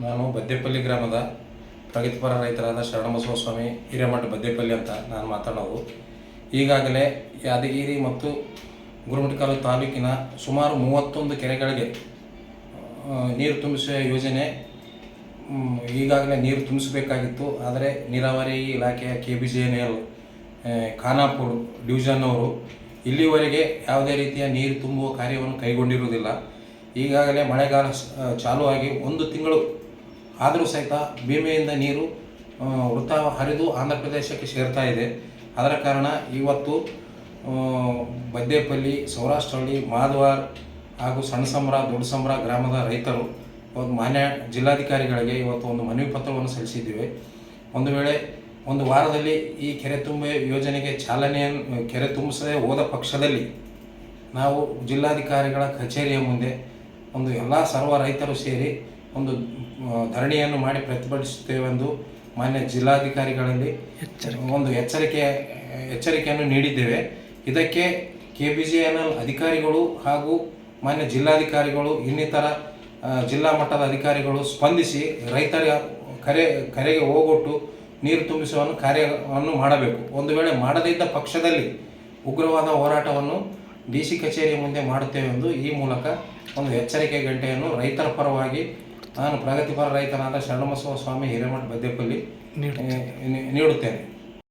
ನಾನು ಬದ್ದೆಪಲ್ಲಿ ಗ್ರಾಮದ ಪ್ರಗತಿಪರ ರೈತರಾದ ಶರಣಬಸವ ಸ್ವಾಮಿ ಹಿರೇಮಠ ಬದ್ದೆಪಲ್ಲಿ ಅಂತ ನಾನು ಮಾತಾಡೋದು. ಈಗಾಗಲೇ ಯಾದಗಿರಿ ಮತ್ತು ಗುರುಮಠಕಾಲು ತಾಲೂಕಿನ ಸುಮಾರು ಮೂವತ್ತೊಂದು ಕೆರೆಗಳಿಗೆ ನೀರು ತುಂಬಿಸುವ ಯೋಜನೆ ಈಗಾಗಲೇ ನೀರು ತುಂಬಿಸಬೇಕಾಗಿತ್ತು. ಆದರೆ ನೀರಾವರಿ ಇಲಾಖೆಯ K B J N L Khanapur division ಅವರು ಇಲ್ಲಿವರೆಗೆ ಯಾವುದೇ ರೀತಿಯ ನೀರು ತುಂಬುವ ಕಾರ್ಯವನ್ನು ಕೈಗೊಂಡಿರುವುದಿಲ್ಲ. ಈಗಾಗಲೇ ಮಳೆಗಾಲ ಚಾಲೂ ಆಗಿ ಒಂದು ತಿಂಗಳು ಆದರೂ ಸಹಿತ ಭೀಮೆಯಿಂದ ನೀರು ವೃತ್ತ ಹರಿದು ಆಂಧ್ರ ಪ್ರದೇಶಕ್ಕೆ ಸೇರ್ತಾ ಇದೆ. ಅದರ ಕಾರಣ ಇವತ್ತು ಬದ್ದೇಪಲ್ಲಿ ಸೌರಾಷ್ಟ್ರಹಳ್ಳಿ ಮಾಧವಾರ್ ಹಾಗೂ ಸಣ್ಣ ಸಂಬ್ರ ದೊಡ್ಡ ಸಂಬ್ರ ಗ್ರಾಮದ ರೈತರು ಒಂದು ಮಾನ್ಯ ಜಿಲ್ಲಾಧಿಕಾರಿಗಳಿಗೆ ಇವತ್ತು ಒಂದು ಮನವಿ ಪತ್ರವನ್ನು ಸಲ್ಲಿಸಿದ್ದೇವೆ. ಒಂದು ವೇಳೆ ಒಂದು ವಾರದಲ್ಲಿ ಈ ಕೆರೆ ತುಂಬ ಯೋಜನೆಗೆ ಚಾಲನೆಯನ್ನು ಕೆರೆ ತುಂಬಿಸದೆ ಹೋದ ಪಕ್ಷದಲ್ಲಿ ನಾವು ಜಿಲ್ಲಾಧಿಕಾರಿಗಳ ಕಚೇರಿಯ ಮುಂದೆ ಒಂದು ಎಲ್ಲ ಸರ್ವ ರೈತರು ಸೇರಿ ಒಂದು ಧರಣಿಯನ್ನು ಮಾಡಿ ಪ್ರತಿಭಟಿಸುತ್ತೇವೆಂದು ಮಾನ್ಯ ಜಿಲ್ಲಾಧಿಕಾರಿಗಳಲ್ಲಿ ಒಂದು ಎಚ್ಚರಿಕೆ ಎಚ್ಚರಿಕೆಯನ್ನು ನೀಡಿದ್ದೇವೆ. ಇದಕ್ಕೆ K B J N L ಅಧಿಕಾರಿಗಳು ಹಾಗೂ ಮಾನ್ಯ ಜಿಲ್ಲಾಧಿಕಾರಿಗಳು ಇನ್ನಿತರ ಜಿಲ್ಲಾ ಮಟ್ಟದ ಅಧಿಕಾರಿಗಳು ಸ್ಪಂದಿಸಿ ರೈತರ ಕರೆ ಕರೆಗೆ ಹೋಗೊಟ್ಟು ನೀರು ತುಂಬಿಸುವ ಕಾರ್ಯವನ್ನು ಮಾಡಬೇಕು. ಒಂದು ವೇಳೆ ಮಾಡದಿದ್ದ ಪಕ್ಷದಲ್ಲಿ ಉಗ್ರವಾದ ಹೋರಾಟವನ್ನು ಡಿ ಸಿ ಕಚೇರಿಯ ಮುಂದೆ ಮಾಡುತ್ತೇವೆ ಎಂದು ಈ ಮೂಲಕ ಒಂದು ಎಚ್ಚರಿಕೆ ಗಂಟೆಯನ್ನು ರೈತರ ಪರವಾಗಿ ನಾನು ಪ್ರಗತಿಪರ ರೈತನಾದ ಶರಣಬಸವ ಸ್ವಾಮಿ ಹಿರೇಮಠ ಬದ್ದೇಪಲ್ಲಿ ನೀಡುತ್ತೇನೆ.